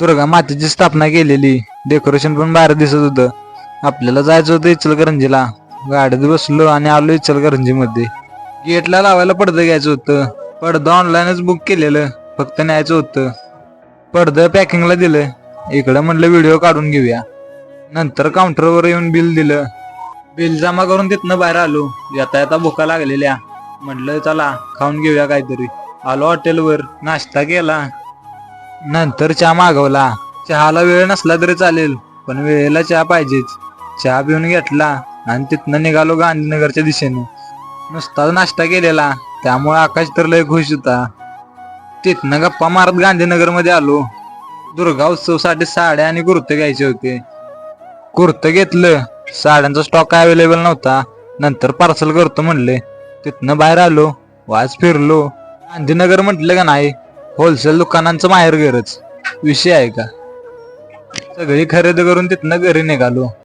दुर्गा मातेची स्थापना केलेली. डेकोरेशन पण बाहेर दिसत होतं. आपल्याला जायचं होतं इचलकरंजीला. गाडीत बसलो आणि आलो इचलकरंजीमध्ये. गेटला लावायला पडदं घ्यायचं होतं. पडदं ऑनलाईनच बुक केलेलं. फक्त न्यायचं होतं. पडदं पॅकिंगला दिलं. इकडं म्हटलं व्हिडिओ काढून घेऊया. नंतर काउंटरवर येऊन बिल दिलं. बिल जमा करून तिथनं बाहेर आलो. येता येता भुका लागलेल्या. म्हटलं चला खाऊन घेऊया काहीतरी. आलो हॉटेलवर नाश्ता केला. नंतर चहा मागवला. चहाला वेळ नसला तरी चालेल पण वेळेला चहा पाहिजेच. चहा पिऊन घेतला आणि तिथनं निघालो गांधीनगरच्या दिशेने. नुसताच नाश्ता केलेला त्यामुळे आकाश तर लय खुश होता. तिथनं गप्पा मारत गांधीनगरमध्ये आलो. दुर्गा उत्सवसाठी साड्या आणि कुर्ते घ्यायचे होते. कुर्तं घेतलं साड्यांचा स्टॉक अवेलेबल नव्हता. नंतर पार्सल करतो म्हणले. तिथनं बाहेर आलो वाज फिरलो. गांधीनगर म्हटलं का नाही होलसेल दुकानांचं माहेर घरच. विषय आहे का? सगळी खरेदी करून तिथनं घरी निघालो.